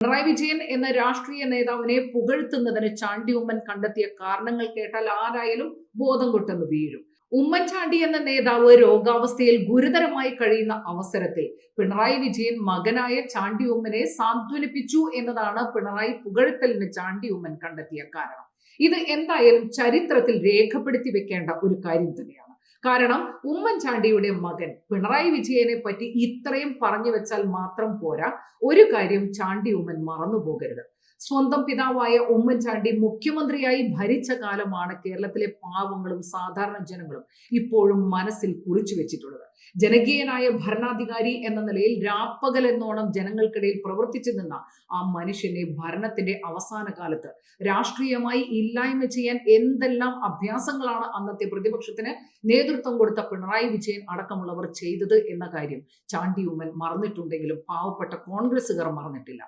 പിണറായി വിജയൻ എന്ന രാഷ്ട്രീയ നേതാവിനെ പുകഴ്ത്തുന്നതിന് ചാണ്ടി ഉമ്മൻ കണ്ടെത്തിയ കാരണങ്ങൾ കേട്ടാൽ ആരായാലും ബോധം കൊട്ടെന്ന് വീഴും. ഉമ്മൻചാണ്ടി എന്ന നേതാവ് രോഗാവസ്ഥയിൽ ഗുരുതരമായി കഴിയുന്ന അവസരത്തിൽ പിണറായി വിജയൻ മകനായ ചാണ്ടി ഉമ്മനെ സാന്ത്വനിപ്പിച്ചു എന്നതാണ് പിണറായി പുകഴ്ത്തലിന് ചാണ്ടി ഉമ്മൻ കണ്ടെത്തിയ കാരണം. ഇത് എന്തായാലും ചരിത്രത്തിൽ രേഖപ്പെടുത്തി വെക്കേണ്ട ഒരു കാര്യം തന്നെയാണ്. കാരണം ഉമ്മൻചാണ്ടിയുടെ മകൻ പിണറായി വിജയനെ പറ്റി ഇത്രയും പറഞ്ഞു വെച്ചാൽ മാത്രം പോരാ. ഒരു കാര്യം ചാണ്ടി ഉമ്മൻ മറന്നു പോകരുത്. സ്വന്തം പിതാവായ ഉമ്മൻചാണ്ടി മുഖ്യമന്ത്രിയായി ഭരിച്ച കാലമാണ് കേരളത്തിലെ പാവങ്ങളും സാധാരണ ജനങ്ങളും ഇപ്പോഴും മനസ്സിൽ കുറിച്ചു വെച്ചിട്ടുള്ളത്. ജനകീയനായ ഭരണാധികാരി എന്ന നിലയിൽ രാപ്പകൽ എന്നോണം ജനങ്ങൾക്കിടയിൽ പ്രവർത്തിച്ചു നിന്ന ആ മനുഷ്യനെ ഭരണത്തിന്റെ അവസാന കാലത്ത് രാഷ്ട്രീയമായി ഇല്ലായ്മ ചെയ്യാൻ എന്തെല്ലാം അഭ്യാസങ്ങളാണ് അന്നത്തെ പ്രതിപക്ഷത്തിന് നേതൃത്വം കൊടുത്ത പിണറായി വിജയൻ അടക്കമുള്ളവർ ചെയ്തത് എന്ന കാര്യം ചാണ്ടി ഉമ്മൻ മറന്നിട്ടുണ്ടെങ്കിലും പാവപ്പെട്ട കോൺഗ്രസുകാർ മറന്നിട്ടില്ല.